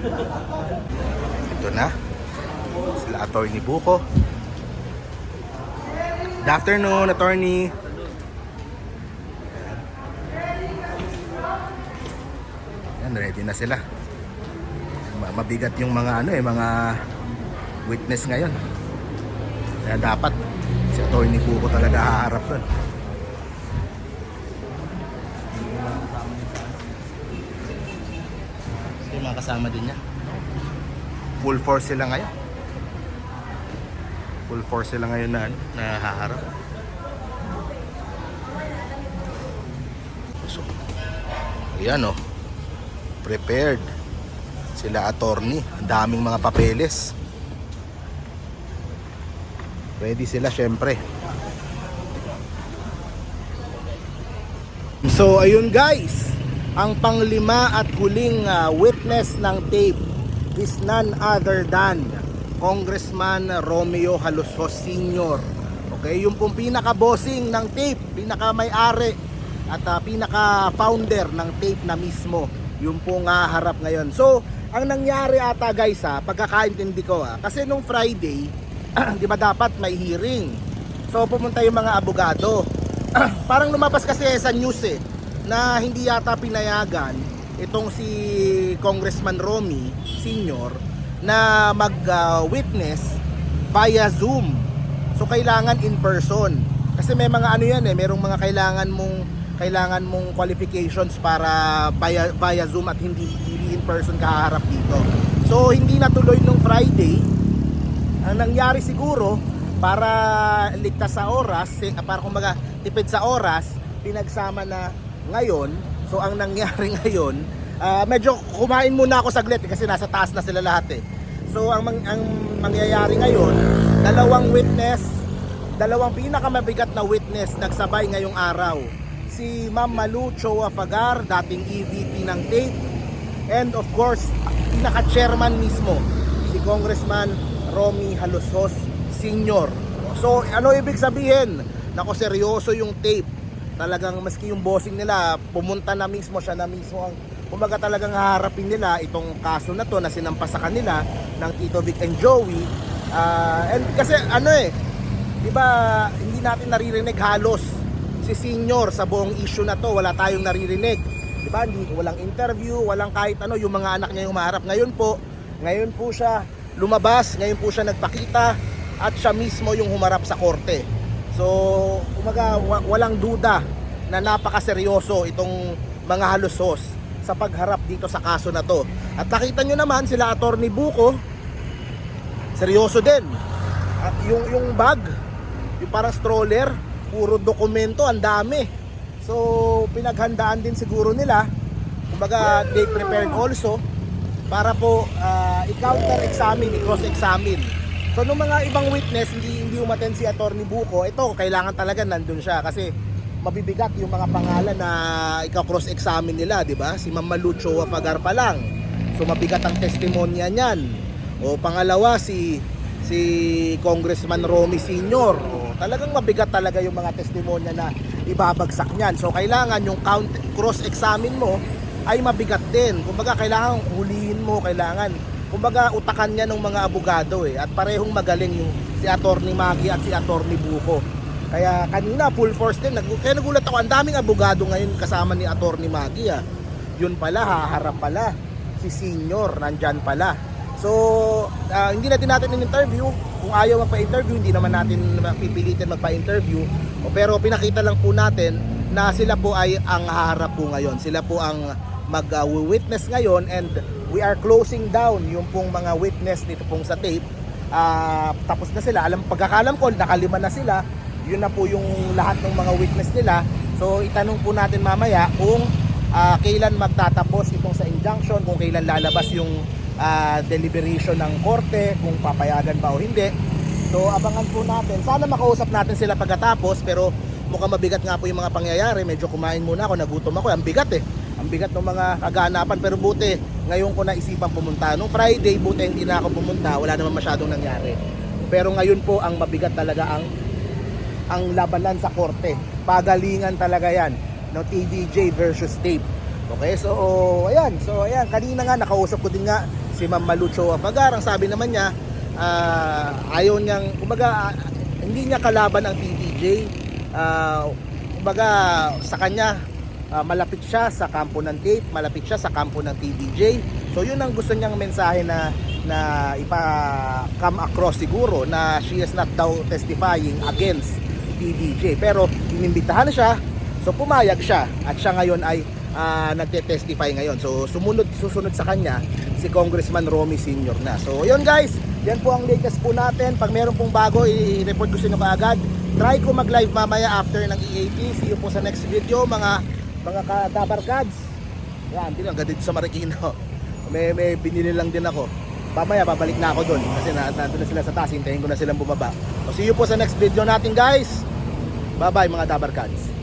Ito na. Sila attorney Buko. Good afternoon, attorney. Yan, ready na sila. Ma- Mabigat yung mga ano eh, mga witness ngayon. Kaya dapat si attorney Buko talaga haharap doon. Yung mga kasama din niya. Full force sila ngayon. Full force sila ngayon na, ano, na haharap. So, ayan oh. Prepared. Sila attorney. Daming mga papeles. Ready sila syempre. So ayun guys, ang panglima at huling ah, witness ng tape is none other than Congressman Romeo Halosos Sr. Okay, yung pong pinaka-bossing ng tape, pinaka-may-ari at ah, pinaka-founder ng tape na mismo, yung pong haharap ngayon. So, ang nangyari ata guys ha, pagkakaintindi ko ha, kasi nung Friday, di ba dapat may hearing? So pumunta yung mga abogado. Parang lumabas kasi sa news eh na hindi yata pinayagan itong si Congressman Romy Senior na mag-witness via Zoom. So kailangan in person. Kasi may mga ano yan eh, merong mga kailangan mong kailangan mong qualifications para via, via Zoom at hindi, hindi in person kaharap dito. So hindi natuloy nung Friday, ang nangyari siguro para ligtas sa oras, eh, para kumbaga tipid sa oras, pinagsama na ngayon. So ang nangyari ngayon, ah, medyo kumain muna ako saglit kasi nasa taas na sila lahat eh. So ang, mang- ang mangyayari ngayon, dalawang witness, dalawang pinakamabigat na witness nagsabay ngayong araw. Si Ma'am Malu Choa Fagar, dating EVP ng TAPE, and of course, pinaka-chairman mismo, si Congressman Romy Halosos Sr. So, ano ibig sabihin? Nako, seryoso yung tape. Talagang maski yung bossing nila, pumunta na mismo siya na mismo ang kumbaga talagang haharapin nila itong kaso na to na sinampas sa kanila ng Tito Vic and Joey. Ah, and kasi ano eh, di ba hindi natin naririnig halos si senior sa buong issue na to, wala tayong naririnig. Di ba? Hindi walang interview, walang kahit ano yung mga anak niya yung maharap. Ngayon po, ngayon po siya lumabas, ngayon po siya nagpakita at siya mismo yung humarap sa korte. So, umaga walang duda na napakaseryoso itong mga halusos sa pagharap dito sa kaso na to. At nakita nyo naman sila Attorney Buko, seryoso din. At yung yung bag, yung parang stroller, puro dokumento, ang dami. So, pinaghandaan din siguro nila. Kumbaga, they prepared also para po ah, i-counter examine, i-cross-examine. So, nung mga ibang witness, hindi umaten si Attorney Buko, ito, kailangan talaga nandun siya kasi mabibigat yung mga pangalan na ika-cross-examine nila, di ba? Si Ma'am Malucho Fagar pa lang. So, mabigat ang testimonya niyan. O pangalawa, si si Congressman Romy Sr. O, talagang mabigat talaga yung mga testimonya na ibabagsak niyan. So, kailangan yung count, cross-examine mo ay mabigat din. Kumbaga, kailangan hulihin mo, kailangan kumbaga utakan niya ng mga abogado eh. At parehong magaling yung si Attorney Maggie at si Attorney Buko. Kaya kanina full force din. Nag- kaya nagulat ako ang daming abogado ngayon kasama ni Attorney Maggie ah. yun pala haharap pala. Si senior nandyan pala. So ah, hindi natin natin in-interview. Kung ayaw magpa-interview hindi naman natin pipilitin magpa-interview. Pero pinakita lang po natin na sila po ay ang haharap po ngayon. Sila po ang mag-witness ngayon and we are closing down yung pong mga witness dito pong sa tape. Ah, tapos na sila. Alam pagkakalam ko nakalima na sila. Yun na po yung lahat ng mga witness nila. So itanong po natin mamaya kung ah, kailan magtatapos itong sa injunction kung kailan lalabas yung ah, deliberation ng korte kung papayagan ba o hindi. So abangan po natin. Sana makausap natin sila pagkatapos pero mukhang mabigat nga po yung mga pangyayari. Medyo kumain muna ako. Nagutom ako. Ang bigat eh ang bigat ng mga kaganapan pero buti ngayon ko naisipan pumunta. Nung Friday buti hindi na ako pumunta. Wala naman masyadong nangyari. Pero ngayon po ang mabigat talaga ang ang labanan sa korte. Pagalingan talaga yan ng TVJ versus tape. Okay so ayan. So ayan kanina nga nakausap ko din nga si Ma'am Malucho Afagar, ang sabi naman niya, ah, ayaw niyang, kumbaga, ah, hindi niya kalaban ang TVJ. Ah, kumbaga, sa kanya, ah, malapit siya sa kampo ng tape, malapit siya sa kampo ng TVJ. So yun ang gusto niyang mensahe na na ipa-come across siguro na she is not daw testifying against TVJ. Pero inimbitahan siya, so pumayag siya at siya ngayon ay ah, nagte-testify ngayon. So sumunod susunod sa kanya si Congressman Romy Senior na. So yun guys, yan po ang latest po natin. Pag meron pong bago, i-report ko sa inyo kaagad. Try ko mag-live mamaya after ng EAP. See you po sa next video mga mga kadabarkads. Yan, din lang dito sa Marikina. May may binili lang din ako. Mamaya babalik na ako doon kasi na, nandun na sila sa taas. Hintayin ko na silang bumaba. So see you po sa next video natin guys. Bye bye mga dabarkads.